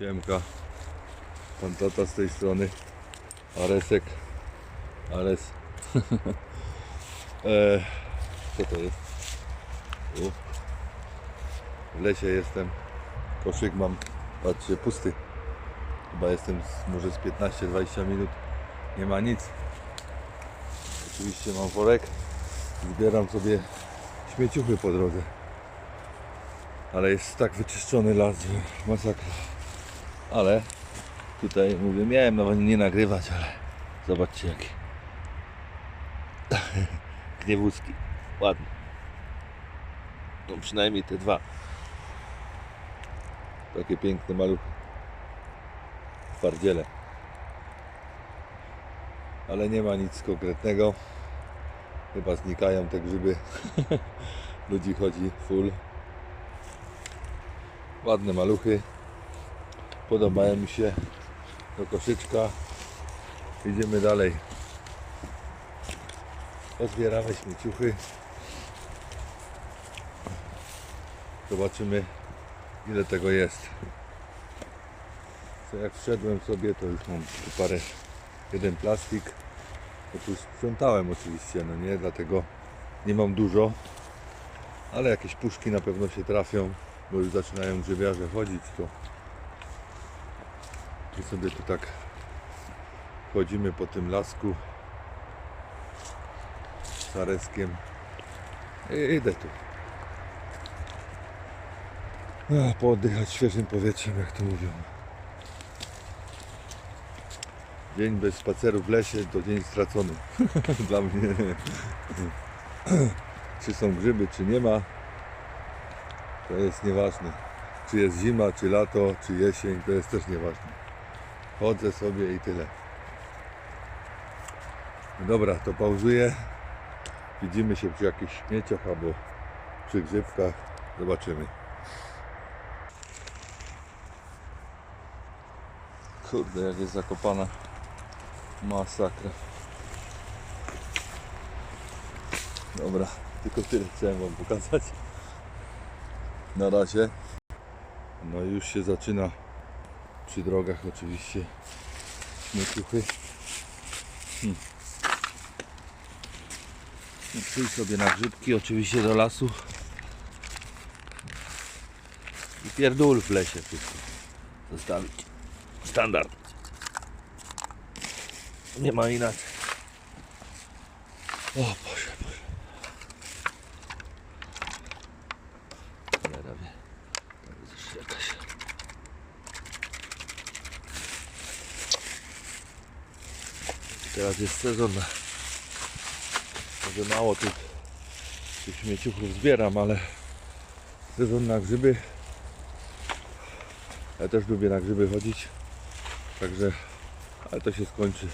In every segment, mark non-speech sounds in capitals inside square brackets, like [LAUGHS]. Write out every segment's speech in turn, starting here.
Siemka. Pan tata z tej strony. Aresek. Ares. [LAUGHS] e, co to jest? U. W lesie jestem. Koszyk mam. Patrzcie, pusty. Chyba jestem z, może z 15-20 minut. Nie ma nic. Oczywiście mam worek. Zbieram sobie śmieciuchy po drodze. Ale jest tak wyczyszczony las, że masakra. Ale tutaj mówię, miałem nawet nie nagrywać, ale zobaczcie jaki. [LAUGHS] Gniewózki. Ładny. No przynajmniej te dwa. Takie piękne maluchy. Twardziele. Ale nie ma nic konkretnego. Chyba znikają te grzyby. [LAUGHS] Ludzi chodzi full. Ładne maluchy. Podobają mi się do koszyczka. Idziemy dalej. Pozbieramy śmieciuchy. Zobaczymy ile tego jest. Co jak wszedłem sobie to już mam tu parę, jeden plastik. To tu sprzątałem oczywiście, no nie, dlatego nie mam dużo. Ale jakieś puszki na pewno się trafią, bo już zaczynają grzybiarze chodzić, to i sobie tu tak chodzimy po tym lasku z Areskiem. I idę tu. Ach, pooddychać świeżym powietrzem, jak to mówią. Dzień bez spaceru w lesie to dzień stracony. [LAUGHS] Dla mnie. czy są grzyby, czy nie ma, to jest nieważne. Czy jest zima, czy lato, czy jesień, to jest też nieważne. Chodzę sobie i tyle. Dobra, to pauzuję. Widzimy się przy jakichś śmieciach albo przy grzybkach. Zobaczymy. Kurde, jak jest zakopana. Masakra. Dobra, tylko tyle chciałem Wam pokazać. Na razie. No już się zaczyna przy drogach oczywiście śmieciuchy. Hmm. No, sobie na grzybki oczywiście do lasu. I pierdól w lesie wszystko zostawić. Standard. Nie ma inaczej. O Boże, Boże. Cholera wie. To jest jeszcze jakaś... Teraz jest sezon. Może mało tych, tych śmieciuchów zbieram, ale sezon na grzyby. Ja też lubię na grzyby chodzić. Także, ale to się skończy.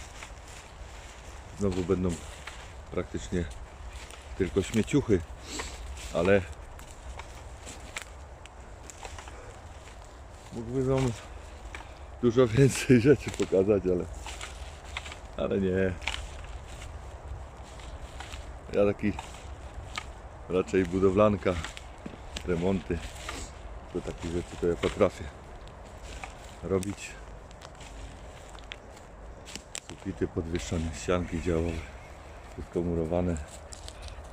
Znowu będą praktycznie tylko śmieciuchy, ale mógłbym wam dużo więcej [LAUGHS] rzeczy pokazać, ale ale nie. Ja taki raczej budowlanka, remonty, to takie rzeczy to ja potrafię robić. Sufity podwyższone, ścianki działowe, wszystko murowane,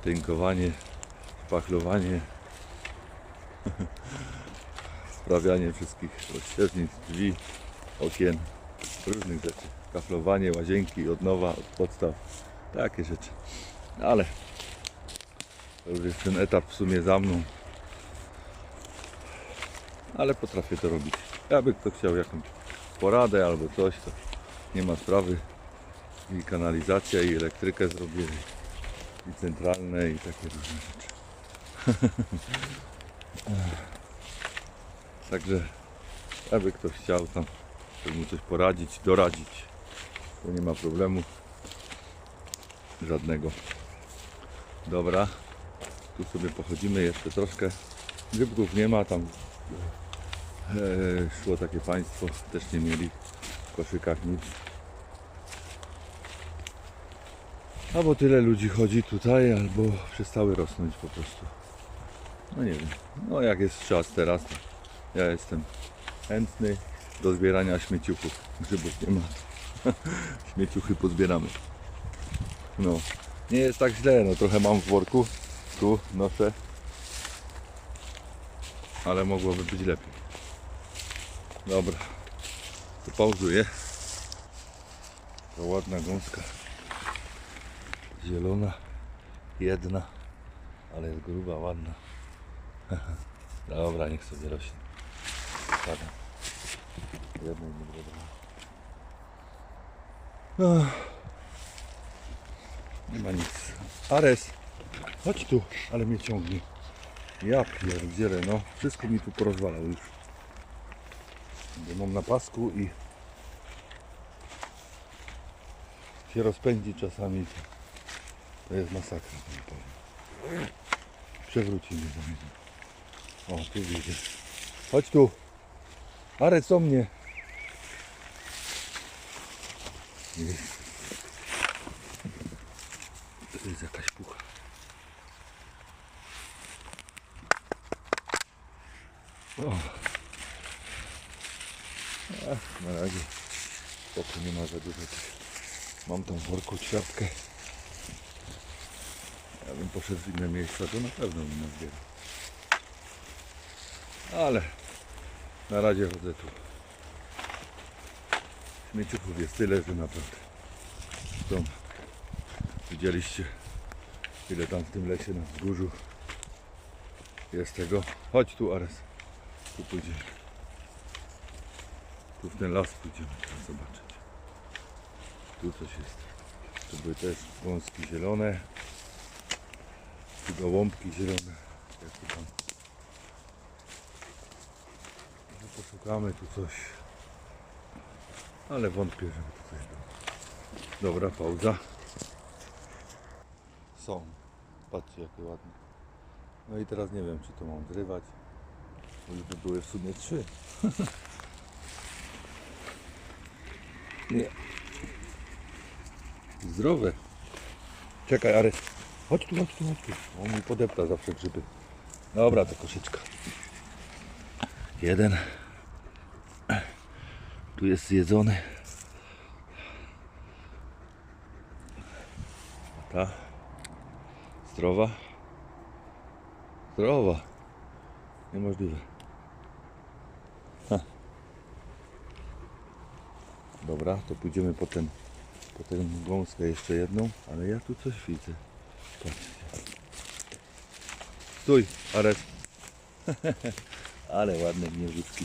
tynkowanie, szpachlowanie, [LAUGHS] sprawianie wszystkich rozścieżnic, drzwi, okien, różnych rzeczy. Kaflowanie, łazienki od nowa, od podstaw, takie rzeczy. Ale to już jest ten etap w sumie za mną. Ale potrafię to robić. Jakby kto chciał jakąś poradę albo coś, to nie ma sprawy. I kanalizacja, i elektrykę zrobię, i centralne, i takie różne rzeczy. [LAUGHS] Także, jakby ktoś chciał tam, żeby mu coś poradzić, doradzić, to nie ma problemu żadnego. Dobra, tu sobie pochodzimy jeszcze troszkę. Grzybków nie ma, tam e, szło takie państwo, też nie mieli w koszykach nic. Albo tyle ludzi chodzi tutaj, albo przestały rosnąć po prostu. No nie wiem. No jak jest czas teraz, ja jestem chętny do zbierania śmieciuchów. Grzybów nie ma. [LAUGHS] Śmieciuchy pozbieramy. No, nie jest tak źle, no trochę mam w worku. Tu noszę. Ale mogłoby być lepiej. Dobra. To pauzuję. To ładna gąska. Zielona. Jedna. Ale jest gruba, ładna. [LAUGHS] Dobra, niech sobie rośnie. Spada. Jednej nie Nie ma nic. Ares, chodź tu, ale mnie ciągnie. Ja pierdzielę, no. Wszystko mi tu porozwalał już. Bo mam na pasku i się rozpędzi czasami. To jest masakra, wam powiem. Przewróci mnie za. O, tu widzisz. Chodź tu. Ares do mnie. Jest. To jest jakaś pucha. O. Ach, na razie spoko nie ma za dużo. Mam w worku ćwiartkę. Ja bym poszedł w inne miejsca, to na pewno bym nazbierał. Ale na razie chodzę tu. Śmieciuchów jest tyle, że naprawdę. Zresztą widzieliście ile tam w tym lesie na wzgórzu jest tego. Chodź tu Ares. Tu pójdziemy. Tu w ten las pójdziemy teraz zobaczyć. Tu coś jest. Tu były też wąski zielone. Tu gołąbki zielone. Jak tu tam. No poszukamy tu coś. Ale wątpię, żeby tu coś było. Dobra, pauza. Są. Patrzcie jakie ładne. No i teraz nie wiem czy to mam zrywać. Bo już by były w sumie trzy. [LAUGHS] nie. Zdrowe. Czekaj, Ares. Chodź tu, chodź tu, chodź tu. On mi podepta zawsze grzyby. Dobra, to koszyczka. Jeden. Tu jest zjedzony. Ta. Zdrowa. Zdrowa. Niemożliwe. Ha. Dobra, to pójdziemy potem po tę gąskę jeszcze jedną, ale ja tu coś widzę. Patrzcie. Stój, Ares. [LAUGHS] ale ładne gnieżdżki.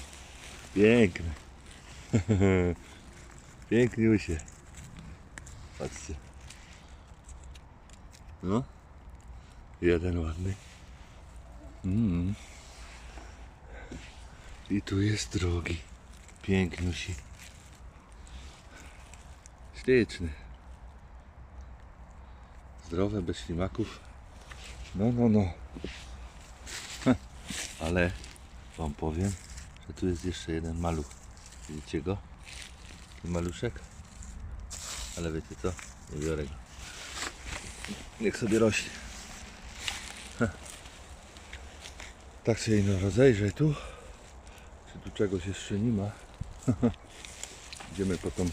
Piękne. [LAUGHS] Piękniusie. Patrzcie. No. Jeden ładny. Mm. I tu jest drugi. Piękniusi. Śliczny. Zdrowe, bez ślimaków. No, no, no. [LAUGHS] Ale wam powiem, że tu jest jeszcze jeden maluch. Widzicie go? Maluszek? Ale wiecie co? Nie biorę go. Niech sobie rośnie. Tak się ino rozejrzę tu. Czy tu czegoś jeszcze nie ma? [LAUGHS] Idziemy potem.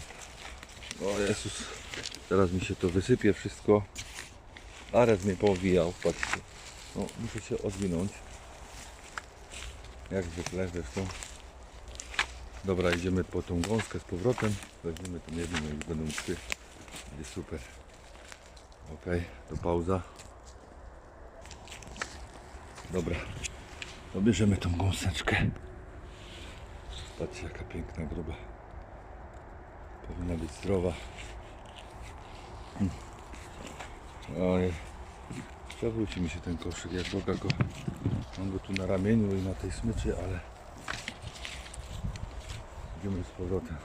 O Jezus. Teraz mi się to wysypie wszystko. Ares mnie powijał, patrzcie. No, muszę się odwinąć. Jak zwykle zresztą. Dobra, idziemy po tą gąskę z powrotem. Weźmiemy tą jedną już będą trzy. Będzie super. Ok, to pauza. Dobra, to bierzemy tą gąseczkę. Patrzcie jaka piękna, gruba. Powinna być zdrowa. Mm. Oj, przewróci mi się ten koszyk, jak Boga go. Mam go tu na ramieniu i na tej smyczy, ale idziemy z powrotem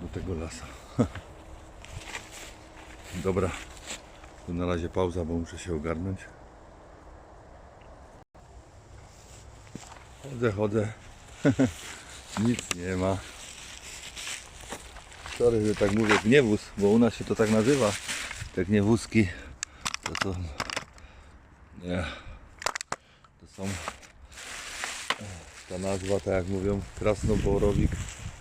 do tego lasa. [LAUGHS] Dobra, tu na razie pauza, bo muszę się ogarnąć. Chodzę, chodzę. [LAUGHS] Nic nie ma. Sorry, że tak mówię, gniewóz, bo u nas się to tak nazywa. Te gniewózki. To to... Nie. To są... ta nazwa, tak jak mówią, Krasnoborowik,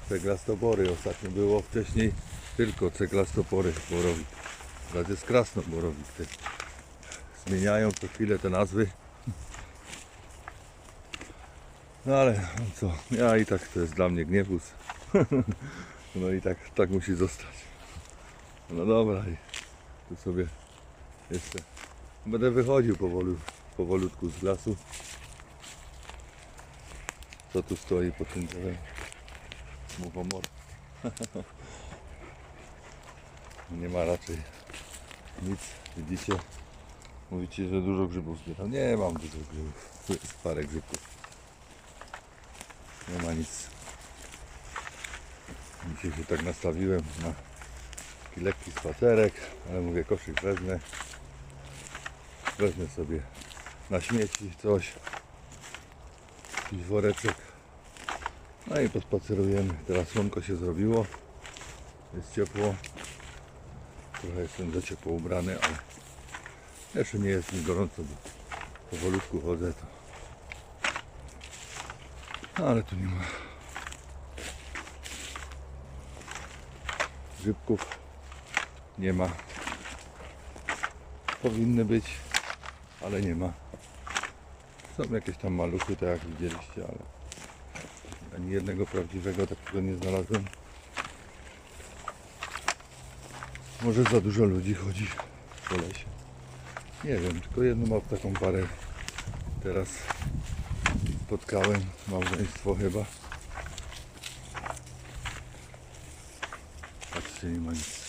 Ceglastobory. Ostatnio było wcześniej tylko Ceglastopory Borowik. Teraz jest Krasnoborowik. Te zmieniają co chwilę te nazwy. No ale co, ja i tak to jest dla mnie gniewóz. [LAUGHS] No i tak, tak musi zostać. No dobra i tu sobie jeszcze będę wychodził powolu, powolutku z lasu. Co tu stoi pod tym drzewem? Muchomor. [LAUGHS] Nie ma raczej nic, widzicie? Mówicie, że dużo grzybów zbieram. Nie mam dużo grzybów. Jest parę grzybków. Nie ma nic. Dzisiaj się tak nastawiłem na taki lekki spacerek, ale mówię koszyk wezmę. Wezmę sobie na śmieci coś. Jakiś woreczek. No i pospacerujemy. Teraz słonko się zrobiło. Jest ciepło. Trochę jestem za ciepło ubrany, ale jeszcze nie jest mi gorąco, bo powolutku chodzę to. Ale tu nie ma grzybków. Nie ma. Powinny być, ale nie ma. Są jakieś tam maluchy, tak jak widzieliście, ale ani jednego prawdziwego takiego nie znalazłem. Może za dużo ludzi chodzi po lesie. Nie wiem, tylko jedną mam taką parę teraz spotkałem, małżeństwo chyba. Patrzcie, nie ma nic.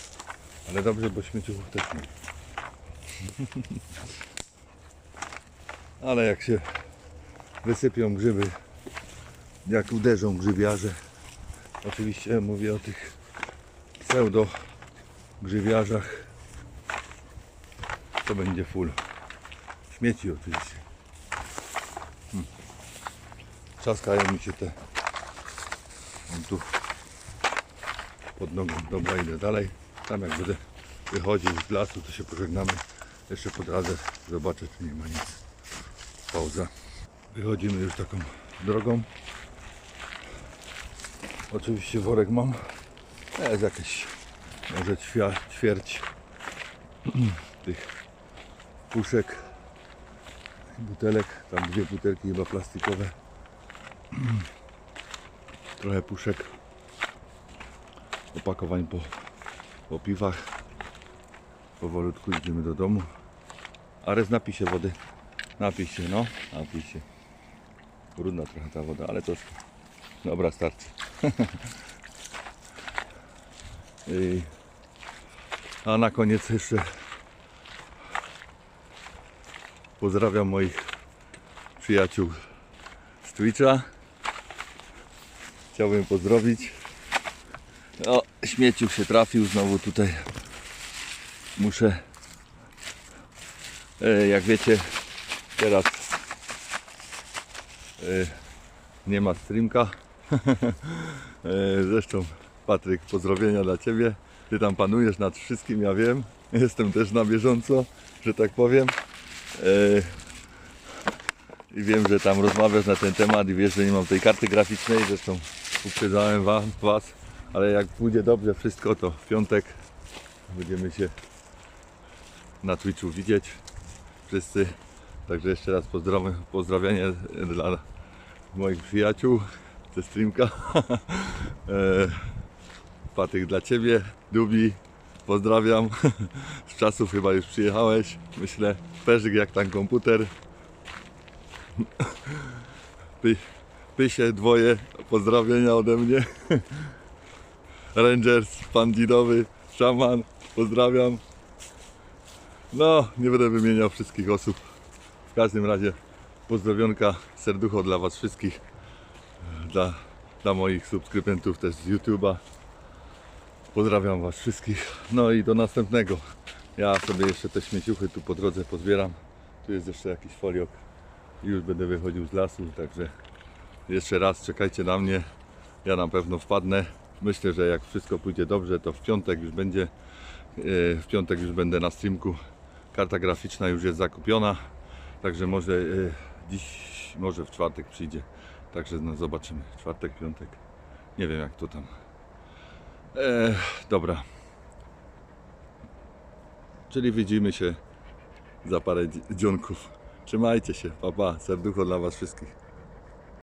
Ale dobrze, bo śmieciów też nie. [LAUGHS] Ale jak się wysypią grzyby, jak uderzą grzybiarze, oczywiście mówię o tych pseudo grzybiarzach, to będzie full. Śmieci oczywiście. Hmm. Trzaskają mi się te. Mam tu pod nogą. Dobra, idę dalej. Tam jak będę wychodził z lasu, to się pożegnamy. Jeszcze po drodze zobaczę, czy nie ma nic. Pauza. Wychodzimy już taką drogą. Oczywiście worek mam. To jest jakieś może ćwia, ćwierć [CLEARS THROAT] tych puszek, butelek. Tam dwie butelki chyba plastikowe. [CLEARS THROAT] Trochę puszek opakowań po, po piwach. Powolutku idziemy do domu. Ares napij się wody. Napij się, no. Napij się. Brudna trochę ta woda, ale troszkę. Dobra, starczy. [LAUGHS] I, a na koniec jeszcze pozdrawiam moich przyjaciół z Twitcha. Chciałbym pozdrowić. O, śmieciu się trafił znowu tutaj. Muszę, e, jak wiecie, teraz e, nie ma streamka. E, [LAUGHS] Zresztą Patryk, pozdrowienia dla Ciebie. Ty tam panujesz nad wszystkim, ja wiem. Jestem też na bieżąco, że tak powiem. E, I wiem, że tam rozmawiasz na ten temat i wiesz, że nie mam tej karty graficznej. Zresztą uprzedzałem wam, Was, ale jak pójdzie dobrze wszystko, to w piątek będziemy się na Twitchu widzieć wszyscy. Także jeszcze raz pozdrawiam, pozdrawianie dla moich przyjaciół ze streamka. [LAUGHS] E, Patryk dla Ciebie, Dubi, pozdrawiam. [LAUGHS] Z czasów chyba już przyjechałeś, myślę. Perzyk jak tam komputer. [LAUGHS] Py, pysie dwoje, pozdrowienia ode mnie. Rangers, pan Dzidowy, szaman, pozdrawiam. No, nie będę wymieniał wszystkich osób. W każdym razie pozdrowionka, serducho dla Was wszystkich, dla, dla moich subskrybentów też z YouTube'a. Pozdrawiam Was wszystkich. No i do następnego. Ja sobie jeszcze te śmieciuchy tu po drodze pozbieram. Tu jest jeszcze jakiś foliok już będę wychodził z lasu, także jeszcze raz czekajcie na mnie. Ja na pewno wpadnę. Myślę, że jak wszystko pójdzie dobrze, to w piątek już będzie. e, W piątek już będę na streamku. Karta graficzna już jest zakupiona. Także może e, dziś, może w czwartek przyjdzie Także no zobaczymy. Czwartek, piątek. Nie wiem jak to tam. E, dobra. Czyli widzimy się za parę dzi- dzionków. Trzymajcie się, papa, serducho dla Was wszystkich.